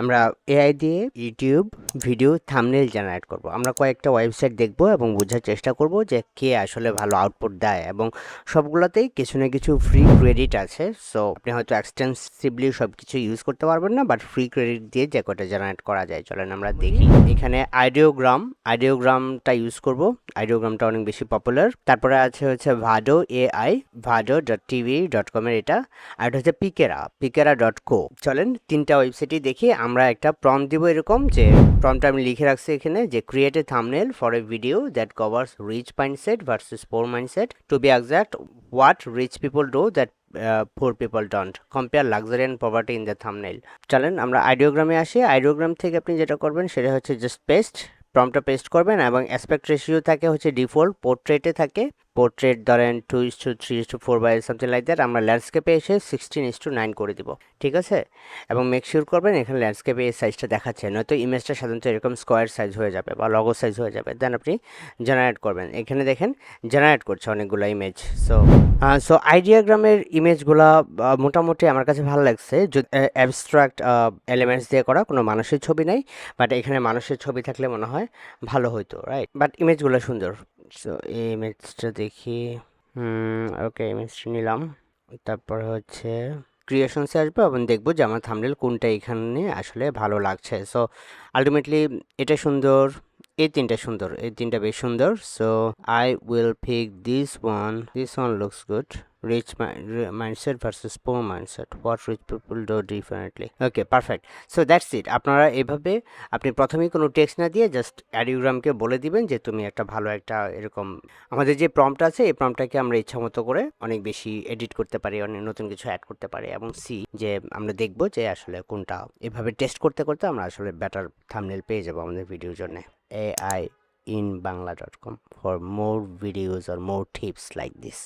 আমরা এআই দিয়ে YouTube video thumbnail generate করব। আমরা কয়েকটা ওয়েবসাইট দেখব এবং বোঝার চেষ্টা করব যে কে আসলে ভালো আউটপুট দেয় এবং সবগুলোতেই কিছু না কিছু ফ্রি ক্রেডিট আছে। সো আপনি হয়তো এক্সটেন্সিভলি সব কিছু ইউজ করতে পারবেন না বাট ফ্রি ক্রেডিট দিয়ে যে কটা জেনারেট করা যায়, চলেন আমরা দেখি। এখানে আইডিওগ্রাম আইডিওগ্রামটা ইউজ করব। আইডিওগ্রামটা অনেক বেশি পপুলার তারপরে আছে হচ্ছে Vadoo AI Vadoo dot TV dot কমের এটা। আর এটা হচ্ছে পিকেরা পিকেরা ডট কো চলেন তিনটা ওয়েবসাইটই দেখি। আমরা একটা প্রম দিব এরকম যে প্রমটা আমি লিখে রাখছি এখানে যে create a thumbnail for a video that covers rich mindset versus poor mindset to be exact what rich people do that poor people don't compare luxury and poverty in the thumbnail চলেন আমরা আইডিওগ্রামে আসি। Ideogram থেকে আপনি যেটা করবেন সেটা হচ্ছে just paste প্রমটা paste করবেন এবং অ্যাসপেক্ট রেশিও থাকে হচ্ছে ডিফল্ট পোর্ট্রেটে থাকে। পোর্ট্রেট ধরেন two is to three is to four by something like that আমরা ল্যান্ডস্কেপে এসে সিক্সটিন ইস টু নাইন করে দিব, ঠিক আছে? এবং মেক শিওর করবেন এখানে ল্যান্ডস্কেপে এই সাইজটা দেখাচ্ছে, নয়তো ইমেজটা সাধারণত এরকম স্কোয়ার সাইজ হয়ে যাবে বা লগো সাইজ হয়ে যাবে। দেন আপনি জেনারেট করবেন। এখানে দেখেন জেনারেট করছে অনেকগুলো ইমেজ সো সো আইডিয়াগ্রামের ইমেজগুলো মোটামুটি আমার কাছে ভালো লাগছে। যদি অ্যাবস্ট্রাক্ট এলিমেন্টস দিয়ে করা, কোনো মানুষের ছবি নাই বাট এখানে মানুষের ছবি থাকলে মনে হয় ভালো হইতো রাইট বাট ইমেজগুলো সুন্দর। সো এই ইমেজটা দেখি ওকে ইমেজটা নিলাম। তারপরে হচ্ছে ক্রিয়েশনসে আসব এবং দেখব যে আমার থামলেল কোনটা এখানে আসলে ভালো লাগছে। সো আলটিমেটলি এটা সুন্দর, এই তিনটা সুন্দর, এই তিনটা বেশ সুন্দর। So I will pick this one this one looks good rich mindset versus poor mindset what rich people do differently okay perfect so that's it আপনারা এভাবে, আপনি প্রথমেই কোনো টেক্সট না দিয়ে জাস্ট অ্যাডিওগ্রামকে বলে দিবেন যে তুমি একটা ভালো একটা এরকম, আমাদের যে প্রম্পট আছে, এই প্রম্পটটাকে আমরা ইচ্ছা মতো করে অনেক বেশি এডিট করতে পারি, অনেক নতুন কিছু অ্যাড করতে পারি এবং সি যে আমরা দেখব যে আসলে কোনটা, এভাবে টেস্ট করতে করতে আমরা আসলে বেটার থামনেল পেয়ে যাব আমাদের ভিডিওর জন্য। AI in bangla.com for more videos or more tips like this.